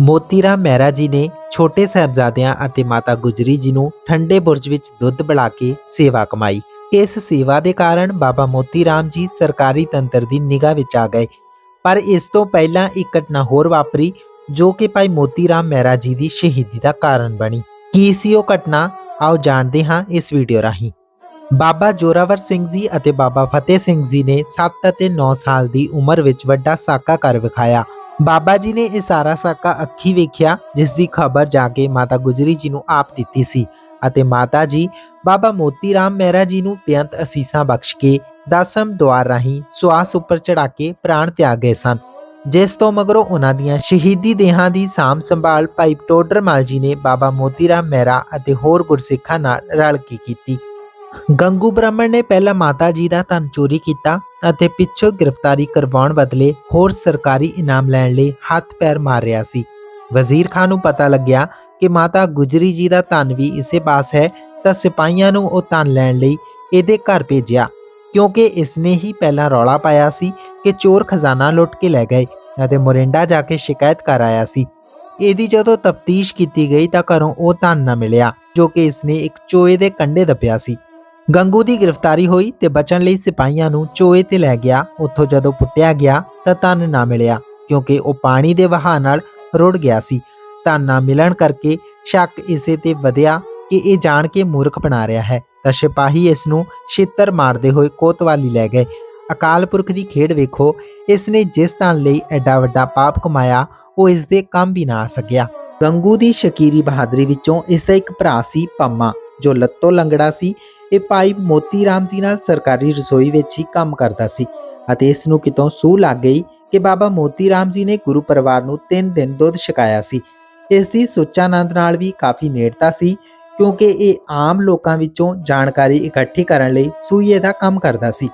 ਮੋਤੀਰਾਮ ਮਹਿਰਾ ਜੀ ਨੇ ਛੋਟੇ ਸਾਹਿਬਜ਼ਾਦਿਆਂ ਅਤੇ ਮਾਤਾ ਗੁਜਰੀ ਜੀ ਨੂੰ ਠੰਡੇ ਬੁਰਜ ਵਿੱਚ ਦੁੱਧ ਪਿਲਾ ਕੇ ਸੇਵਾ ਕਮਾਈ। ਇਸ ਸੇਵਾ ਦੇ ਕਾਰਨ ਬਾਬਾ ਮੋਤੀਰਾਮ ਜੀ ਸਰਕਾਰੀ ਤੰਤਰ ਦੀ ਨਿਗਾਹ ਵਿੱਚ ਆ ਗਏ। ਪਰ ਇਸ ਤੋਂ ਪਹਿਲਾਂ ਇੱਕ ਘਟਨਾ ਹੋਰ ਵਾਪਰੀ, ਜੋ ਕਿ ਭਾਈ ਮੋਤੀਰਾਮ ਮਹਿਰਾ ਜੀ ਦੀ ਸ਼ਹੀਦੀ ਦਾ ਕਾਰਨ ਬਣੀ। ਕੀ ਸੀ ਉਹ ਘਟਨਾ? ਆਓ ਜਾਣਦੇ ਹਾਂ ਇਸ ਵੀਡੀਓ ਰਾਹੀਂ। ਬਾਬਾ ਜੋਰਾਵਰ ਸਿੰਘ ਜੀ ਅਤੇ ਬਾਬਾ ਫਤਿਹ ਸਿੰਘ ਜੀ ਨੇ 7 ਅਤੇ 9 ਸਾਲ ਦੀ ਉਮਰ ਵਿੱਚ ਵੱਡਾ ਸਾਕਾ ਕਰ ਵਿਖਾਇਆ। ਬਾਬਾ ਜੀ ਨੇ ਇਹ ਸਾਰਾ ਸਾਕਾ ਅੱਖੀ ਵੇਖਿਆ, ਜਿਸ ਦੀ ਖਬਰ ਜਾ ਕੇ ਮਾਤਾ ਗੁਜਰੀ ਜੀ ਨੂੰ ਆਪ ਦਿੱਤੀ ਸੀ ਅਤੇ ਮਾਤਾ ਜੀ ਬਾਬਾ ਮੋਤੀ ਰਾਮ ਮਹਿਰਾ ਜੀ ਨੂੰ ਬੇਅੰਤ ਅਸੀਸਾਂ ਬਖਸ਼ ਕੇ ਦਸਮ ਦੁਆਰ ਰਾਹੀਂ ਸਵਾਸ ਉੱਪਰ ਚੜਾ ਕੇ ਪ੍ਰਾਣ ਤਿਆਗ ਗਏ ਸਨ। ਜਿਸ ਤੋਂ ਮਗਰੋਂ ਉਹਨਾਂ ਦੀਆਂ ਸ਼ਹੀਦੀ ਦੇਹਾਂ ਦੀ ਸਾਂਭ ਸੰਭਾਲ ਭਾਈ ਟੋਡਰਮਾਲ ਜੀ ਨੇ ਬਾਬਾ ਮੋਤੀ ਰਾਮ ਮਹਿਰਾ ਅਤੇ ਹੋਰ ਗੁਰਸਿੱਖਾਂ ਨਾਲ ਰਲ ਕੇ ਕੀਤੀ। ਗੰਗੂ ਬ੍ਰਾਹਮਣ ਨੇ ਪਹਿਲਾਂ ਮਾਤਾ ਜੀ ਦਾ ਧਨ ਚੋਰੀ ਕੀਤਾ ਅਤੇ ਪਿੱਛੋਂ ਗ੍ਰਿਫਤਾਰੀ ਕਰਵਾਉਣ ਬਦਲੇ ਹੋਰ ਸਰਕਾਰੀ ਇਨਾਮ ਲੈਣ ਲਈ ਹੱਥ ਪੈਰ ਮਾਰ ਰਿਹਾ ਸੀ। ਵਜ਼ੀਰ ਖਾਨ ਨੂੰ ਪਤਾ ਲੱਗਿਆ ਕਿ ਮਾਤਾ ਗੁਜਰੀ ਜੀ ਦਾ ਧਨ ਵੀ ਇਸੇ ਪਾਸ ਹੈ, ਤਾਂ ਸਿਪਾਹੀਆਂ ਨੂੰ ਉਹ ਧਨ ਲੈਣ ਲਈ ਇਹਦੇ ਘਰ ਭੇਜਿਆ, ਕਿਉਂਕਿ ਇਸਨੇ ਹੀ ਪਹਿਲਾਂ ਰੌਲਾ ਪਾਇਆ ਸੀ ਕਿ ਚੋਰ ਖਜ਼ਾਨਾ ਲੁੱਟ ਕੇ ਲੈ ਗਏ ਅਤੇ ਮੋਰਿੰਡਾ ਜਾ ਕੇ ਸ਼ਿਕਾਇਤ ਕਰ ਆਇਆ ਸੀ। ਇਹਦੀ ਜਦੋਂ ਤਫਤੀਸ਼ ਕੀਤੀ ਗਈ ਤਾਂ ਘਰੋਂ ਉਹ ਧਨ ਨਾ ਮਿਲਿਆ, ਜੋ ਕਿ ਇਸਨੇ ਇੱਕ ਚੋਏ ਦੇ ਕੰਡੇ ਦੱਬਿਆ ਸੀ। ਗੰਗੂ ਦੀ ਗ੍ਰਿਫਤਾਰੀ ਹੋਈ ਤੇ ਬਚਣ ਲਈ ਸਿਪਾਹੀਆਂ ਨੂੰ ਚੋਏ ਤੇ ਲੈ ਗਿਆ। ਉੱਥੋਂ ਜਦੋਂ ਪੁੱਟਿਆ ਗਿਆ ਤਾਂ ਧਨ ਨਾ ਮਿਲਿਆ, ਕਿਉਂਕਿ ਉਹ ਪਾਣੀ ਦੇ ਵਹਾਅ ਨਾਲ ਰੁੜ ਗਿਆ ਸੀ। ਧਨ ਨਾ ਮਿਲਣ ਕਰਕੇ ਸ਼ੱਕ ਇਸੇ ਤੇ ਵਧਿਆ ਕਿ ਇਹ ਜਾਣ ਕੇ ਮੂਰਖ ਬਣਾ ਰਿਹਾ ਹੈ। ਤਾਂ ਸਿਪਾਹੀ ਇਸ ਨੂੰ ਛਿੱਤਰ ਮਾਰਦੇ ਹੋਏ ਕੋਤਵਾਲੀ ਲੈ ਗਏ। ਅਕਾਲ ਪੁਰਖ ਦੀ ਖੇਡ ਵੇਖੋ, ਇਸ ਨੇ ਜਿਸ ਧਨ ਲਈ ਐਡਾ ਵੱਡਾ ਪਾਪ ਕਮਾਇਆ, ਉਹ ਇਸ ਦੇ ਕੰਮ ਵੀ ਨਾ ਆ ਸਕਿਆ। ਗੰਗੂ ਦੀ ਸ਼ਕੀਰੀ ਬਹਾਦਰੀ ਵਿੱਚੋਂ ਇਸ ਦਾ ਇੱਕ ਭਰਾ ਸੀ ਪੰਮਾ, ਜੋ ਲੱਤੋਂ ਲੰਗੜਾ ਸੀ ਇਹ ਭਾਈ ਮੋਤੀ ਰਾਮ ਜੀ ਨਾਲ ਸਰਕਾਰੀ ਰਸੋਈ ਵਿੱਚ ਹੀ ਕੰਮ ਕਰਦਾ ਸੀ ਅਤੇ ਇਸ ਨੂੰ ਕਿਤੋਂ ਸੂਹ ਲੱਗ ਗਈ ਕਿ ਬਾਬਾ ਮੋਤੀ ਰਾਮ ਜੀ ਨੇ ਗੁਰੂ ਪਰਿਵਾਰ ਨੂੰ 3 ਦਿਨ ਦੁੱਧ ਛਕਾਇਆ ਸੀ। ਇਸ ਦੀ ਸੁੱਚਾਨੰਦ ਨਾਲ ਵੀ ਕਾਫੀ ਨੇੜਤਾ ਸੀ ਕਿਉਂਕਿ ਇਹ ਆਮ ਲੋਕਾਂ ਵਿੱਚੋਂ ਜਾਣਕਾਰੀ ਇਕੱਠੀ ਕਰਨ ਲਈ ਸੂਈਏ ਦਾ ਕੰਮ ਕਰਦਾ ਸੀ।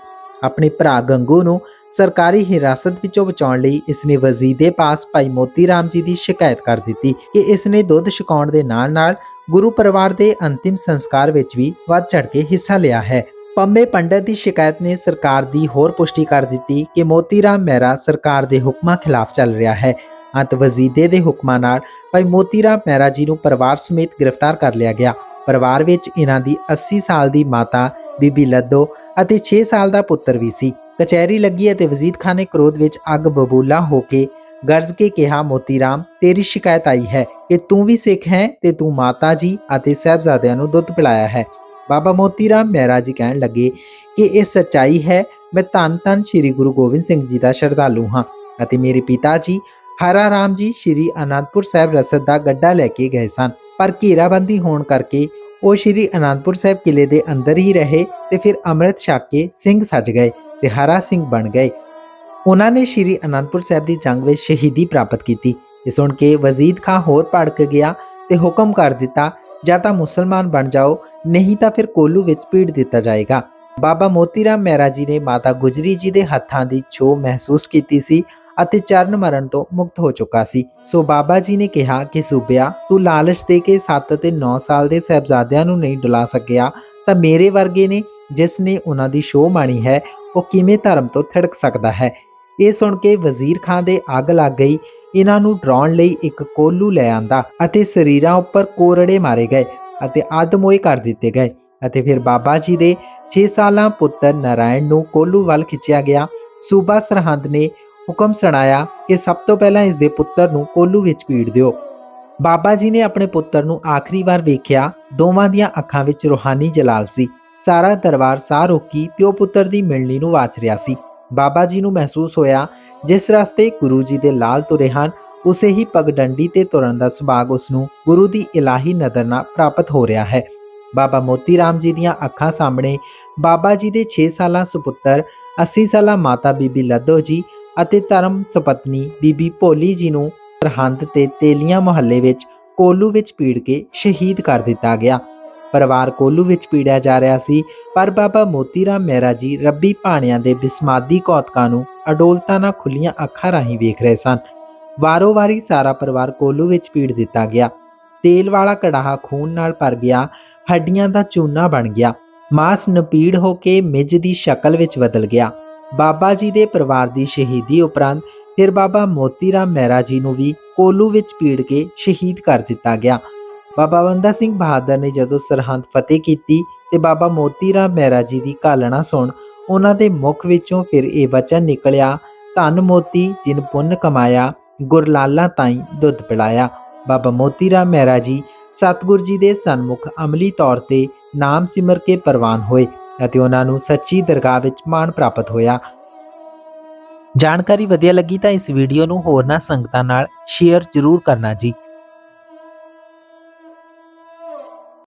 ਆਪਣੇ ਭਰਾ ਗੰਗੂ ਨੂੰ ਸਰਕਾਰੀ ਹਿਰਾਸਤ ਵਿੱਚੋਂ ਬਚਾਉਣ ਲਈ ਇਸ ਨੇ ਵਜ਼ੀਰ ਪਾਸ ਭਾਈ ਮੋਤੀ ਰਾਮ ਜੀ ਦੀ ਸ਼ਿਕਾਇਤ ਕਰ ਦਿੱਤੀ ਕਿ ਇਸ ਨੇ ਦੁੱਧ ਛਕਾਉਣ ਦੇ ਨਾਲ-ਨਾਲ ਗੁਰੂ ਪਰਿਵਾਰ ਦੇ ਅੰਤਿਮ ਸੰਸਕਾਰ ਵਿੱਚ ਵੀ ਵੱਧ ਚੜ ਕੇ ਹਿੱਸਾ ਲਿਆ ਹੈ। ਪੰਮੇ ਪੰਡਤ ਦੀ ਸ਼ਿਕਾਇਤ ਨੇ ਸਰਕਾਰ ਦੀ ਹੋਰ ਪੁਸ਼ਟੀ ਕਰ ਦਿੱਤੀ ਕਿ ਮੋਤੀ ਮਹਿਰਾ ਸਰਕਾਰ ਦੇ ਹੁਕਮਾਂ ਖਿਲਾਫ ਚੱਲ ਰਿਹਾ ਹੈ। ਅੰਤ ਵਜ਼ੀਦੇ ਦੇ ਹੁਕਮਾਂ ਨਾਲ ਭਾਈ ਮੋਤੀ ਰਾਮ ਮਹਿਰਾ ਜੀ ਨੂੰ ਪਰਿਵਾਰ ਸਮੇਤ ਗ੍ਰਿਫਤਾਰ ਕਰ ਲਿਆ ਗਿਆ। ਪਰਿਵਾਰ ਵਿੱਚ ਇਹਨਾਂ ਦੀ 80 ਸਾਲ ਦੀ ਮਾਤਾ, ਬੀਬੀ ਲੱਦੋ ਅਤੇ 6 ਸਾਲ ਦਾ ਪੁੱਤਰ ਵੀ ਸੀ। ਕਚਹਿਰੀ ਲੱਗੀ ਅਤੇ ਵਜ਼ੀਦ ਖਾਨ ਨੇ ਕ੍ਰੋਧ ਵਿੱਚ ਅੱਗ ਬਬੂਲਾ ਹੋ ਕੇ ਗਰਜ ਕੇ ਕਿਹਾ ਮੋਤੀ ਰਾਮ ਤੇਰੀ ਸ਼ਿਕਾਇਤ ਆਈ ਹੈ ਕਿ ਤੂੰ ਵੀ ਸਿੱਖ ਹੈ ਤੇ ਤੂੰ ਮਾਤਾ ਜੀ ਅਤੇ ਸਹਿਬਜ਼ਾਦਿਆਂ ਨੂੰ ਦੁੱਧ ਪਿਲਾਇਆ ਹੈ। ਬਾਬਾ ਮੋਤੀ ਰਾਮ ਮਹਿਰਾ ਜੀ ਕਹਿਣ ਲੱਗੇ ਕਿ ਇਹ ਸੱਚਾਈ ਹੈ, ਮੈਂ ਧੰਨ ਧੰਨ ਸ੍ਰੀ ਗੁਰੂ ਗੋਬਿੰਦ ਸਿੰਘ ਜੀ ਦਾ ਸ਼ਰਧਾਲੂ ਹਾਂ ਅਤੇ ਮੇਰੇ ਪਿਤਾ ਜੀ ਹਰਾ ਰਾਮ ਜੀ ਸ੍ਰੀ ਅਨੰਦਪੁਰ ਸਾਹਿਬ ਰਸਦ ਦਾ ਗੱਡਾ ਲੈ ਕੇ ਗਏ ਸਨ। ਪਰ ਘੇਰਾਬੰਦੀ ਹੋਣ ਕਰਕੇ ਉਹ ਸ੍ਰੀ ਅਨੰਦਪੁਰ ਸਾਹਿਬ ਕਿਲੇ ਦੇ ਅੰਦਰ ਹੀ ਰਹੇ ਤੇ ਫਿਰ ਅੰਮ੍ਰਿਤ ਛਕ ਕੇ ਸਿੰਘ ਸੱਜ ਗਏ ਤੇ ਹਰਾ ਸਿੰਘ ਬਣ ਗਏ। ਉਹਨਾਂ ਨੇ ਸ੍ਰੀ ਅਨੰਦਪੁਰ ਸਾਹਿਬ ਦੀ ਜੰਗ ਵਿੱਚ ਸ਼ਹੀਦੀ ਪ੍ਰਾਪਤ ਕੀਤੀ। ਇਹ ਸੁਣ ਕੇ ਵਜ਼ੀਦ ਖਾਂ ਹੋਰ ਭੜਕ ਗਿਆ ਤੇ ਹੁਕਮ ਕਰ ਦਿੱਤਾ, ਜਾਂ ਤਾਂ ਮੁਸਲਮਾਨ ਬਣ ਜਾਓ, ਨਹੀਂ ਤਾਂ ਫਿਰ ਕੋਲੂ ਵਿੱਚ ਪੀੜ ਦਿੱਤਾ ਜਾਏਗਾ। ਬਾਬਾ ਮੋਤੀ ਰਾਮ ਮਹਿਰਾ ਜੀ ਨੇ ਮਾਤਾ ਗੁਜਰੀ ਜੀ ਦੇ ਹੱਥਾਂ ਦੀ ਛੋਹ ਮਹਿਸੂਸ ਕੀਤੀ ਸੀ ਅਤੇ ਚਰਨ ਮਰਨ ਤੋਂ ਮੁਕਤ ਹੋ ਚੁੱਕਾ ਸੀ। ਸੋ ਬਾਬਾ ਜੀ ਨੇ ਕਿਹਾ ਕਿ, ਸੂਬਿਆ, ਤੂੰ ਲਾਲਚ ਦੇ ਕੇ 7 ਤੇ 9 ਸਾਲ ਦੇ ਸਹਿਬਜ਼ਾਦਿਆਂ ਨੂੰ ਨਹੀਂ ਡੁਲਾ ਸਕਿਆ, ਤਾਂ ਮੇਰੇ ਵਰਗੇ ਨੇ ਜਿਸ ਨੇ ਉਹਨਾਂ ਦੀ ਸ਼ੋਅ ਮਾਣੀ ਹੈ, ਉਹ ਕਿਵੇਂ ਧਰਮ ਤੋਂ ਥੜਕ ਸਕਦਾ ਹੈ? ਇਹ ਸੁਣ ਕੇ ਵਜ਼ੀਰ ਖਾਂ ਦੇ ਅੱਗ ਲੱਗ ਗਈ। ਇਹਨਾਂ ਨੂੰ ਡਰਾਉਣ ਲਈ ਇੱਕ ਕੋਲੂ ਲੈ ਆਂਦਾ ਅਤੇ ਸਰੀਰਾਂ ਉੱਪਰ ਕੋਰੜੇ ਮਾਰੇ ਗਏ ਅਤੇ ਆਦਮੋਏ ਕਰ ਦਿੱਤੇ ਗਏ ਅਤੇ ਫਿਰ ਬਾਬਾ ਜੀ ਦੇ 6 ਸਾਲਾਂ ਪੁੱਤਰ ਨਾਰਾਇਣ ਨੂੰ ਕੋਲੂ ਵੱਲ ਖਿੱਚਿਆ ਗਿਆ। ਸੂਬਾ ਸਰਹੰਦ ਨੇ ਹੁਕਮ ਸੁਣਾਇਆ ਕਿ ਸਭ ਤੋਂ ਪਹਿਲਾਂ ਇਸ ਦੇ ਪੁੱਤਰ ਨੂੰ ਕੋਲੂ ਵਿੱਚ ਪੀੜ ਦਿਓ। ਬਾਬਾ ਜੀ ਨੇ ਆਪਣੇ ਪੁੱਤਰ ਨੂੰ ਆਖਰੀ ਵਾਰ ਵੇਖਿਆ, ਦੋਵਾਂ ਦੀਆਂ ਅੱਖਾਂ ਵਿੱਚ ਰੂਹਾਨੀ ਜਲਾਲ ਸੀ। ਸਾਰਾ ਦਰਬਾਰ ਸਾਹ ਰੋਕੀ ਪਿਓ ਪੁੱਤਰ ਦੀ ਮਿਲਣੀ ਨੂੰ ਵਾਚ ਰਿਹਾ ਸੀ। ਬਾਬਾ ਜੀ ਨੂੰ ਮਹਿਸੂਸ ਹੋਇਆ, ਜਿਸ ਰਸਤੇ ਗੁਰੂ ਜੀ ਦੇ ਲਾਲ ਤੁਰੇ ਹਨ, ਉਸੇ ਹੀ ਪਗਡੰਡੀ ਤੇ ਤੁਰਨ ਦਾ ਸੁਭਾਗ ਉਸ ਨੂੰ ਗੁਰੂ ਦੀ ਇਲਾਹੀ ਨਜ਼ਰ ਨਾਲ ਪ੍ਰਾਪਤ ਹੋ ਰਿਹਾ ਹੈ। ਬਾਬਾ ਮੋਤੀ ਰਾਮ ਜੀ ਦੀਆਂ ਅੱਖਾਂ ਸਾਹਮਣੇ ਬਾਬਾ ਜੀ ਦੇ 6 ਸਾਲਾਂ ਸੁਪੁੱਤਰ 80 ਸਾਲਾਂ ਮਾਤਾ ਬੀਬੀ ਲੱਦੋ ਜੀ ਅਤੇ ਧਰਮ ਸੁਪਤਨੀ ਬੀਬੀ ਭੋਲੀ ਜੀ ਨੂੰ ਸਰਹੰਦ ਤੇ ਤੇਲੀਆਂ ਮੁਹੱਲੇ ਵਿੱਚ ਕੋਲੂ ਵਿੱਚ ਪੀੜ ਕੇ ਸ਼ਹੀਦ ਕਰ ਦਿੱਤਾ ਗਿਆ। ਪਰਿਵਾਰ ਕੋਲੂ ਵਿੱਚ ਪੀੜਿਆ ਜਾ ਰਿਹਾ ਸੀ, ਪਰ ਬਾਬਾ ਮੋਤੀ ਰਾਮ ਮਹਿਰਾ ਜੀ ਰੱਬੀ ਭਾਣਿਆਂ ਦੇ ਬਿਸਮਾਦੀ ਕੌਤਕਾਂ ਨੂੰ ਅਡੋਲਤਾ ਨਾਲ ਖੁੱਲੀਆਂ ਅੱਖਾਂ ਰਾਹੀਂ ਵੇਖ ਰਹੇ ਸਨ। ਵਾਰੋ ਵਾਰੀ ਸਾਰਾ ਪਰਿਵਾਰ ਕੋਲੂ ਵਿੱਚ ਪੀੜ ਦਿੱਤਾ ਗਿਆ। ਤੇਲ ਵਾਲਾ ਕੜਾਹਾ ਖੂਨ ਨਾਲ ਭਰ ਗਿਆ, ਹੱਡੀਆਂ ਦਾ ਚੂਨਾ ਬਣ ਗਿਆ। ਮਾਸ ਨਪੀੜ ਹੋ ਕੇ ਮਿੱਝ ਦੀ ਸ਼ਕਲ ਵਿੱਚ ਬਦਲ ਗਿਆ। ਬਾਬਾ ਜੀ ਦੇ ਪਰਿਵਾਰ ਦੀ ਸ਼ਹੀਦੀ ਉਪਰੰਤ ਫਿਰ ਬਾਬਾ ਮੋਤੀ ਰਾਮ ਮਹਿਰਾ ਜੀ ਨੂੰ ਵੀ ਕੋਲੂ ਵਿੱਚ ਪੀੜ ਕੇ ਸ਼ਹੀਦ ਕਰ ਦਿੱਤਾ ਗਿਆ। ਬਾਬਾ ਬੰਦਾ ਸਿੰਘ ਬਹਾਦਰ ਨੇ ਜਦੋਂ ਸਰਹੰਦ ਫਤਿਹ ਕੀਤੀ ਤੇ ਬਾਬਾ ਮੋਤੀ ਰਾਮ ਮਹਿਰਾ ਜੀ ਦੀ ਘਾਲਣਾ ਸੁਣ, ਉਹਨਾਂ ਦੇ ਮੁਖ ਵਿੱਚੋਂ ਫਿਰ ਇਹ ਵਚਨ ਨਿਕਲਿਆ, ਧਨ ਮੋਤੀ ਜਿਨ ਪੁੰਨ ਕਮਾਇਆ ਗੁਰਲਾਲਾ ਤਾਈ ਦੁੱਧ ਪਿਲਾਇਆ। ਬਾਬਾ ਮੋਤੀ ਰਾਮ ਮਹਿਰਾ ਜੀ ਸਤਿਗੁਰ ਜੀ ਦੇ ਸਨਮੁਖ ਅਮਲੀ ਤੌਰ ਤੇ ਨਾਮ ਸਿਮਰ ਕੇ ਪ੍ਰਵਾਨ ਹੋਏ ਅਤੇ ਉਹਨਾਂ ਨੂੰ ਸੱਚੀ ਦਰਗਾਹ ਵਿੱਚ ਮਾਣ ਪ੍ਰਾਪਤ ਹੋਇਆ। ਜਾਣਕਾਰੀ ਵਧੀਆ ਲੱਗੀ ਤਾਂ ਇਸ ਵੀਡੀਓ ਨੂੰ ਹੋਰਨਾਂ ਸੰਗਤਾਂ ਨਾਲ ਸ਼ੇਅਰ ਜ਼ਰੂਰ ਕਰਨਾ ਜੀ।